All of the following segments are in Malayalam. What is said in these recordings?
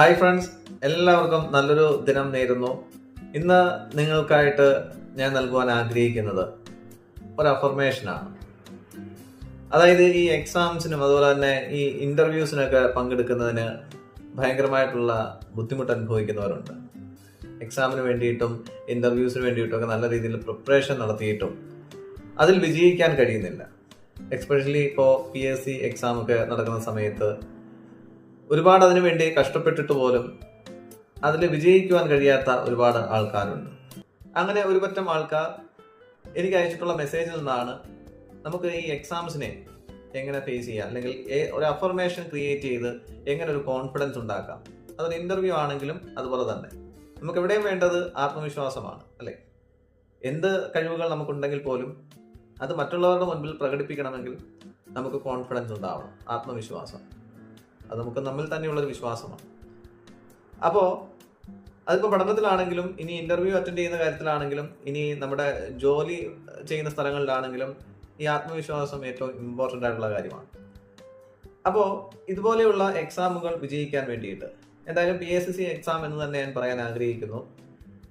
ഹായ് ഫ്രണ്ട്സ് എല്ലാവർക്കും നല്ലൊരു ദിനം നേരുന്നു. ഇന്ന് നിങ്ങൾക്കായിട്ട് ഞാൻ നൽകുവാൻ ആഗ്രഹിക്കുന്നത് ഒരു അഫർമേഷനാണ് അതായത് ഈ എക്സാംസിനും അതുപോലെ തന്നെ ഈ ഇന്റർവ്യൂസിനൊക്കെ പങ്കെടുക്കുന്നതിന് ഭയങ്കരമായിട്ടുള്ള ബുദ്ധിമുട്ട് അനുഭവിക്കുന്നവരുണ്ട്. എക്സാമിന് വേണ്ടിയിട്ടും ഇന്റർവ്യൂസിന് വേണ്ടിയിട്ടും ഒക്കെ നല്ല രീതിയിൽ പ്രിപ്പറേഷൻ നടത്തിയിട്ടും അതിൽ വിജയിക്കാൻ കഴിയുന്നില്ല. എക്സ്പെഷ്യലി ഇപ്പോൾ പി എസ് സി എക്സാമൊക്കെ നടക്കുന്ന സമയത്ത് ഒരുപാട് അതിനു വേണ്ടി കഷ്ടപ്പെട്ടിട്ട് പോലും അതിൽ വിജയിക്കുവാൻ കഴിയാത്ത ഒരുപാട് ആൾക്കാരുണ്ട്. അങ്ങനെ ഒരുപറ്റം ആൾക്കാർ എനിക്ക് അയച്ചിട്ടുള്ള മെസ്സേജിൽ നിന്നാണ് നമുക്ക് ഈ എക്സാംസിനെ എങ്ങനെ ഫേസ് ചെയ്യാം. അല്ലെങ്കിൽ ഒരു അഫർമേഷൻ ക്രിയേറ്റ് ചെയ്ത് എങ്ങനെ ഒരു കോൺഫിഡൻസ് ഉണ്ടാക്കാം. അതൊരു ഇന്റർവ്യൂ ആണെങ്കിലും അതുപോലെ തന്നെ. നമുക്ക് എവിടെയും വേണ്ടത് ആത്മവിശ്വാസമാണ് അല്ലെ? എന്ത് കഴിവുകൾ നമുക്കുണ്ടെങ്കിൽ പോലും അത് മറ്റുള്ളവരുടെ മുൻപിൽ പ്രകടിപ്പിക്കണമെങ്കിൽ നമുക്ക് കോൺഫിഡൻസ് ഉണ്ടാവണം ആത്മവിശ്വാസം. അത് നമുക്ക് നമ്മിൽ തന്നെയുള്ള ഒരു വിശ്വാസമാണ്. അപ്പോൾ അതിപ്പോൾ പഠനത്തിലാണെങ്കിലും ഇനി ഇന്റർവ്യൂ അറ്റൻഡ് ചെയ്യുന്ന കാര്യത്തിലാണെങ്കിലും ഇനി നമ്മുടെ ജോലി ചെയ്യുന്ന സ്ഥലങ്ങളിലാണെങ്കിലും ഈ ആത്മവിശ്വാസം ഏറ്റവും ഇമ്പോർട്ടന്റ് ആയിട്ടുള്ള കാര്യമാണ്. അപ്പോൾ ഇതുപോലെയുള്ള എക്സാമുകൾ വിജയിക്കാൻ വേണ്ടിയിട്ട് എന്തായാലും പി എസ് സി എക്സാം എന്ന് തന്നെ ഞാൻ പറയാൻ ആഗ്രഹിക്കുന്നു.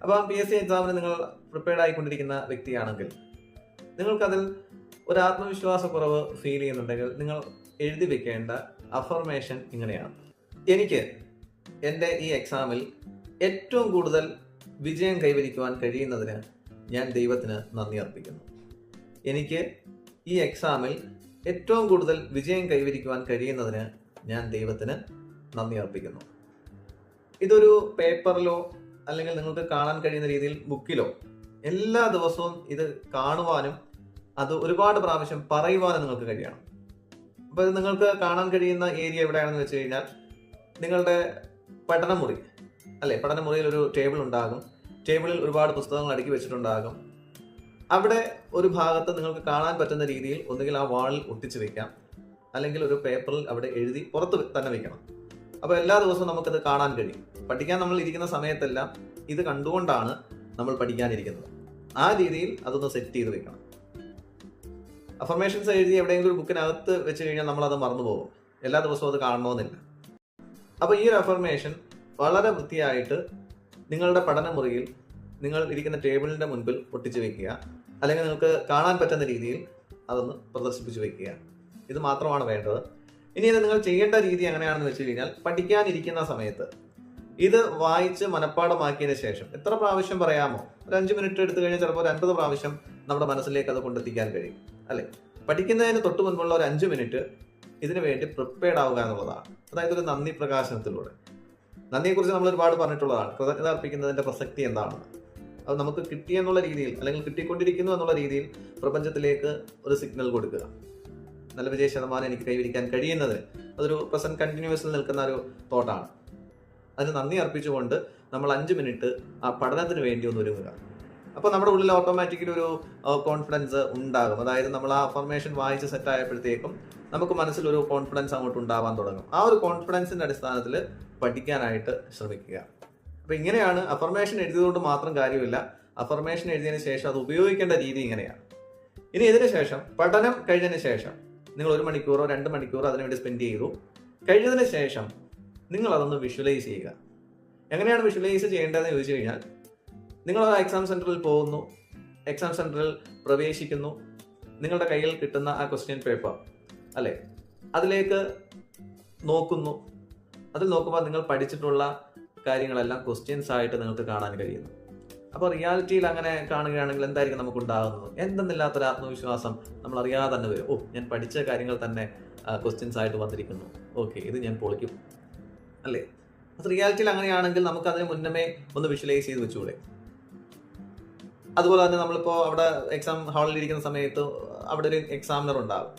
അപ്പോൾ പി എസ് സി എക്സാമിന് നിങ്ങൾ പ്രിപ്പയർഡ് ആയിക്കൊണ്ടിരിക്കുന്ന വ്യക്തിയാണെങ്കിൽ നിങ്ങൾക്കതിൽ ഒരു ആത്മവിശ്വാസക്കുറവ് ഫീൽ ചെയ്യുന്നുണ്ടെങ്കിൽ നിങ്ങൾ എഴുതി വെക്കേണ്ട അഫർമേഷൻ ഇങ്ങനെയാണ്. എനിക്ക് എന്റെ ഈ എക്സാമിൽ ഏറ്റവും കൂടുതൽ വിജയം കൈവരിക്കുവാൻ കഴിയുന്നതിന് ഞാൻ ദൈവത്തിന് നന്ദി അർപ്പിക്കുന്നു. എനിക്ക് ഈ എക്സാമിൽ ഏറ്റവും കൂടുതൽ വിജയം കൈവരിക്കുവാൻ കഴിയുന്നതിന് ഞാൻ ദൈവത്തിന് നന്ദി അർപ്പിക്കുന്നു. ഇതൊരു പേപ്പറിലോ അല്ലെങ്കിൽ നിങ്ങൾക്ക് കാണാൻ കഴിയുന്ന രീതിയിൽ ബുക്കിലോ എല്ലാ ദിവസവും ഇത് കാണുവാനും അത് ഒരുപാട് പ്രാവശ്യം പറയുവാനും നിങ്ങൾക്ക് കഴിയണം. ഇത് നിങ്ങൾക്ക് കാണാൻ കഴിയുന്ന ഏരിയ എവിടെയാണെന്ന് വെച്ച് കഴിഞ്ഞാൽ നിങ്ങളുടെ പഠനമുറി അല്ലെ? പഠനമുറിയിൽ ഒരു ടേബിൾ ഉണ്ടാകും. ടേബിളിൽ ഒരുപാട് പുസ്തകങ്ങൾ അടുക്കി വെച്ചിട്ടുണ്ടാകും. അവിടെ ഒരു ഭാഗത്ത് നിങ്ങൾക്ക് കാണാൻ പറ്റുന്ന രീതിയിൽ ഒന്നുകിൽ ആ വാളിൽ ഒട്ടിച്ച് വെക്കാം. അല്ലെങ്കിൽ ഒരു പേപ്പറിൽ അവിടെ എഴുതി പുറത്ത് തന്നെ വെക്കണം. അപ്പോൾ എല്ലാ ദിവസവും നമുക്കത് കാണാൻ കഴിയും. പഠിക്കാൻ നമ്മൾ ഇരിക്കുന്ന സമയത്തെല്ലാം ഇത് കണ്ടുകൊണ്ടാണ് നമ്മൾ പഠിക്കാനിരിക്കുന്നത്. ആ രീതിയിൽ അതൊന്ന് സെറ്റ് ചെയ്ത് വെക്കണം. അഫർമേഷൻസ് എഴുതി എവിടെയെങ്കിലും ഒരു ബുക്കിനകത്ത് വെച്ച് കഴിഞ്ഞാൽ നമ്മൾ അത് മറന്നു പോകും എല്ലാ ദിവസവും അത് കാണണമെന്നില്ല. അപ്പോൾ ഈ ഒരു അഫർമേഷൻ വളരെ വൃത്തിയായിട്ട് നിങ്ങളുടെ പഠനമുറിയിൽ നിങ്ങൾ ഇരിക്കുന്ന ടേബിളിന്റെ മുൻപിൽ ഒട്ടിച്ച് വെക്കുക. അല്ലെങ്കിൽ നിങ്ങൾക്ക് കാണാൻ പറ്റുന്ന രീതിയിൽ അതൊന്ന് പ്രദർശിപ്പിച്ചു വെക്കുക. ഇത് മാത്രമാണ് വേണ്ടത്. ഇനി ഇത് നിങ്ങൾ ചെയ്യേണ്ട രീതി എങ്ങനെയാണെന്ന് വെച്ച് കഴിഞ്ഞാൽ പഠിക്കാനിരിക്കുന്ന സമയത്ത് ഇത് വായിച്ച് മനഃപ്പാടമാക്കിയതിന് ശേഷം എത്ര പ്രാവശ്യം പറയാമോ? ഒരു അഞ്ച് മിനിറ്റ് എടുത്തു കഴിഞ്ഞാൽ ചിലപ്പോൾ ഒരു അൻപത് പ്രാവശ്യം നമ്മുടെ മനസ്സിലേക്ക് അത് കൊണ്ടെത്തിക്കാൻ കഴിയും അല്ലെ? പഠിക്കുന്നതിന് തൊട്ട് മുൻപുള്ള ഒരു അഞ്ച് മിനിറ്റ് ഇതിനു വേണ്ടി പ്രിപ്പയർഡ് ആവുക എന്നുള്ളതാണ്. അതായത് ഒരു നന്ദി പ്രകാശനത്തിലൂടെ. നന്ദിയെക്കുറിച്ച് നമ്മൾ ഒരുപാട് പറഞ്ഞിട്ടുള്ളതാണ്. കൃതജ്ഞത അർപ്പിക്കുന്നതിന്റെ പ്രസക്തി എന്താണെന്ന്. അത് നമുക്ക് കിട്ടി എന്നുള്ള രീതിയിൽ അല്ലെങ്കിൽ കിട്ടിക്കൊണ്ടിരിക്കുന്നു എന്നുള്ള രീതിയിൽ പ്രപഞ്ചത്തിലേക്ക് ഒരു സിഗ്നൽ കൊടുക്കുക. നല്ല വിജയ ശതമാനം എനിക്ക് കൈവരിക്കാൻ കഴിയുന്നത് അതൊരു പ്രസന്റ് കണ്ടിന്യൂസിൽ നിൽക്കുന്ന ഒരു തോട്ടാണ് അതിന് നന്ദി അർപ്പിച്ചുകൊണ്ട് നമ്മൾ അഞ്ച് മിനിറ്റ് ആ പഠനത്തിന് വേണ്ടി ഒന്ന് ഒരുങ്ങുക. അപ്പോൾ നമ്മുടെ ഉള്ളിൽ ഓട്ടോമാറ്റിക്കലി ഒരു കോൺഫിഡൻസ് ഉണ്ടാകും. അതായത് നമ്മൾ ആ അഫർമേഷൻ വായിച്ച് സെറ്റ് ആയപ്പോഴത്തേക്കും നമുക്ക് മനസ്സിൽ ഒരു കോൺഫിഡൻസ് അങ്ങോട്ട് ഉണ്ടാവാൻ തുടങ്ങും. ആ ഒരു കോൺഫിഡൻസിന്റെ അടിസ്ഥാനത്തിൽ പഠിക്കാനായിട്ട് ശ്രമിക്കുക. അപ്പോൾ ഇങ്ങനെയാണ് അഫർമേഷൻ എഴുതിയതുകൊണ്ട് മാത്രം കാര്യമില്ല. അഫർമേഷൻ എഴുതിയതിന് ശേഷം അത് ഉപയോഗിക്കേണ്ട രീതി ഇങ്ങനെയാണ്. ഇനി ഇതിന് ശേഷം പഠനം കഴിഞ്ഞതിന് ശേഷം നിങ്ങൾ ഒരു മണിക്കൂറോ രണ്ട് മണിക്കൂറോ അതിനുവേണ്ടി സ്പെൻഡ് ചെയ്തു. കഴിഞ്ഞതിന് ശേഷം നിങ്ങൾ അതൊന്ന് വിഷ്വലൈസ് ചെയ്യുക. എങ്ങനെയാണ് വിഷ്വലൈസ് ചെയ്യേണ്ടതെന്ന് ചോദിച്ചു കഴിഞ്ഞാൽ നിങ്ങൾ ആ എക്സാം സെന്ററിൽ പോകുന്നു. എക്സാം സെന്ററിൽ പ്രവേശിക്കുന്നു. നിങ്ങളുടെ കയ്യിൽ കിട്ടുന്ന ആ ക്വസ്റ്റ്യൻ പേപ്പർ അല്ലേ? അതിലേക്ക് നോക്കുന്നു. അതിൽ നോക്കുമ്പോൾ നിങ്ങൾ പഠിച്ചിട്ടുള്ള കാര്യങ്ങളെല്ലാം ക്വസ്റ്റ്യൻസ് ആയിട്ട് നിങ്ങൾക്ക് കാണാൻ കഴിയുന്നു. അപ്പോൾ റിയാലിറ്റിയിൽ അങ്ങനെ കാണുകയാണെങ്കിൽ എന്തായിരിക്കും നമുക്ക് ഉണ്ടാകുന്നത്? എന്തെന്നില്ലാത്തൊരു ആത്മവിശ്വാസം നമ്മൾ അറിയാതെ തന്നെ വരും. ഓ ഞാൻ പഠിച്ച കാര്യങ്ങൾ തന്നെ ക്വസ്റ്റ്യൻസ് ആയിട്ട് വന്നിരിക്കുന്നു. ഓക്കെ ഇത് ഞാൻ പൊളിക്കും. അല്ലേ? അത് റിയാലിറ്റിയിൽ അങ്ങനെയാണെങ്കിൽ നമുക്ക് അതിന് മുന്നമേ ഒന്ന് വിഷ്വലൈസ് ചെയ്ത് വെച്ചുകൂടെ അതുപോലെ തന്നെ നമ്മളിപ്പോൾ അവിടെ എക്സാം ഹാളിൽ ഇരിക്കുന്ന സമയത്ത് അവിടെ ഒരു എക്സാമിനർ ഉണ്ടാകും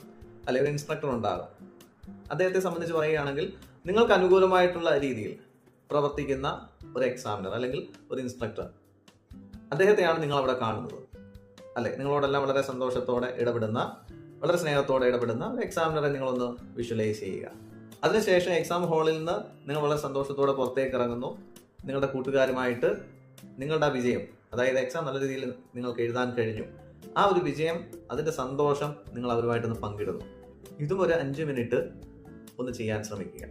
അല്ലെങ്കിൽ ഒരു ഇൻസ്ട്രക്ടർ ഉണ്ടാകും അദ്ദേഹത്തെ സംബന്ധിച്ച് പറയുകയാണെങ്കിൽ നിങ്ങൾക്ക് അനുകൂലമായിട്ടുള്ള രീതിയിൽ പ്രവർത്തിക്കുന്ന ഒരു എക്സാമിനർ അല്ലെങ്കിൽ ഒരു ഇൻസ്ട്രക്ടർ അദ്ദേഹത്തെയാണ് നിങ്ങൾ അവിടെ കാണുന്നത്. അല്ലെ നിങ്ങളോടെല്ലാം വളരെ സന്തോഷത്തോടെ ഇടപെടുന്ന വളരെ സ്നേഹത്തോടെ ഇടപെടുന്ന ഒരു എക്സാമിനറെ നിങ്ങളൊന്ന് വിഷ്വലൈസ് ചെയ്യുക. അതിനുശേഷം എക്സാം ഹാളിൽ നിന്ന് നിങ്ങൾ വളരെ സന്തോഷത്തോടെ പുറത്തേക്ക് ഇറങ്ങുന്നു. നിങ്ങളുടെ കൂട്ടുകാരുമായിട്ട് നിങ്ങളുടെ ആ വിജയം അതായത് എക്സാം നല്ല രീതിയിൽ നിങ്ങൾക്ക് എഴുതാൻ കഴിഞ്ഞു. ആ ഒരു വിജയം അതിന്റെ സന്തോഷം നിങ്ങൾ അവരുമായിട്ടൊന്ന് പങ്കിടുന്നു. ഇതും ഒരു അഞ്ച് മിനിറ്റ് ഒന്ന് ചെയ്യാൻ ശ്രമിക്കുക.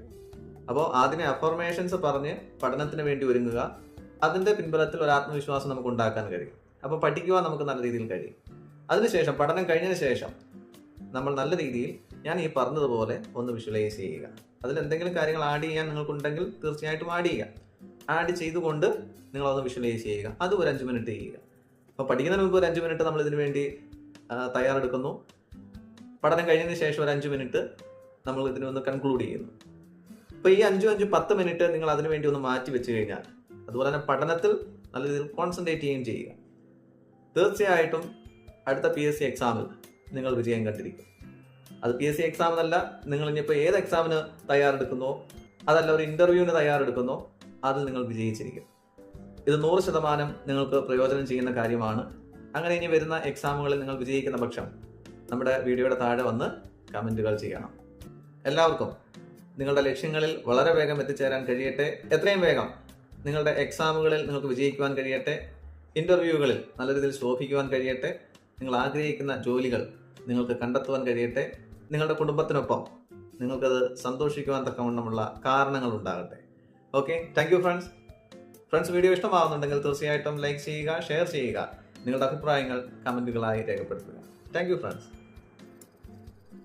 അപ്പോൾ ആദ്യമേ അഫർമേഷൻസ് പറഞ്ഞ് പഠനത്തിന് വേണ്ടി ഒരുങ്ങുക. അതിന്റെ പിൻബലത്തിൽ ഒരു ആത്മവിശ്വാസം നമുക്ക് ഉണ്ടാക്കാൻ കഴിയും. അപ്പോൾ പഠിക്കുവാൻ നമുക്ക് നല്ല രീതിയിൽ കഴിയും. അതിനുശേഷം പഠനം കഴിഞ്ഞതിന് ശേഷം നമ്മൾ നല്ല രീതിയിൽ ഞാൻ ഈ പറഞ്ഞതുപോലെ ഒന്ന് വിഷ്വലൈസ് ചെയ്യുക. അതിൽ എന്തെങ്കിലും കാര്യങ്ങൾ ആഡ് ചെയ്യാൻ നിങ്ങൾക്കുണ്ടെങ്കിൽ തീർച്ചയായിട്ടും ആഡ് ചെയ്യുക. ആഡ് ചെയ്തുകൊണ്ട് അത് വിഷ്വലൈസ് ചെയ്യുക. അത് ഒരു അഞ്ച് മിനിറ്റ് ചെയ്യുക. അപ്പോൾ പഠിക്കുന്നതിന് മുമ്പ് ഒരു അഞ്ച് മിനിറ്റ് നമ്മൾ ഇതിനു വേണ്ടി തയ്യാറെടുക്കുന്നു. പഠനം കഴിഞ്ഞതിന് ശേഷം ഒരു അഞ്ച് മിനിറ്റ് നമ്മൾ ഇതിനൊന്ന് കൺക്ലൂഡ് ചെയ്യുന്നു. അപ്പോൾ ഈ അഞ്ചും അഞ്ചും പത്ത് മിനിറ്റ് നിങ്ങൾ അതിനു വേണ്ടി ഒന്ന് മാറ്റി വെച്ച് കഴിഞ്ഞാൽ അതുപോലെ തന്നെ പഠനത്തിൽ നല്ല രീതിയിൽ കോൺസെൻട്രേറ്റ് ചെയ്യുകയും ചെയ്യുക. തീർച്ചയായിട്ടും അടുത്ത പി എസ് സി എക്സാമിൽ നിങ്ങൾ വിജയം കണ്ടിരിക്കും. അത് പി എസ് സി എക്സാം എന്നല്ല നിങ്ങൾ ഇനിയിപ്പോൾ ഏത് എക്സാമിന് തയ്യാറെടുക്കുന്നോ? അതല്ല ഒരു ഇന്റർവ്യൂവിന് തയ്യാറെടുക്കുന്നോ. അതിൽ നിങ്ങൾ വിജയിച്ചിരിക്കും. ഇത് നൂറ് ശതമാനം നിങ്ങൾക്ക് പ്രയോജനം ചെയ്യുന്ന കാര്യമാണ്. അങ്ങനെ ഇനി വരുന്ന എക്സാമുകളിൽ നിങ്ങൾ വിജയിക്കുന്ന പക്ഷം നമ്മുടെ വീഡിയോയുടെ താഴെ വന്ന് കമന്റുകൾ ചെയ്യണം. എല്ലാവർക്കും നിങ്ങളുടെ ലക്ഷ്യങ്ങളിൽ വളരെ വേഗം എത്തിച്ചേരാൻ കഴിയട്ടെ. എത്രയും വേഗം നിങ്ങളുടെ എക്സാമുകളിൽ നിങ്ങൾക്ക് വിജയിക്കുവാൻ കഴിയട്ടെ. ഇന്റർവ്യൂകളിൽ നല്ല രീതിയിൽ ശോഭിക്കുവാൻ കഴിയട്ടെ. നിങ്ങൾ ആഗ്രഹിക്കുന്ന ജോലികൾ നിങ്ങൾക്ക് കണ്ടെത്തുവാൻ കഴിയട്ടെ. നിങ്ങളുടെ കുടുംബത്തിനൊപ്പം നിങ്ങൾക്കത് സന്തോഷിക്കുവാൻ തക്കവണ്ണമുള്ള കാരണങ്ങൾ ഉണ്ടാകട്ടെ okay thank you friends friends video ഇഷ്ടമാകുന്നുണ്ടെങ്കിൽ തീർച്ചയായിട്ടും ലൈക്ക് ചെയ്യുക ഷെയർ ചെയ്യുക. നിങ്ങളുടെ അഭിപ്രായങ്ങൾ കമന്റുകളായി രേഖപ്പെടുത്തുക. Thank you friends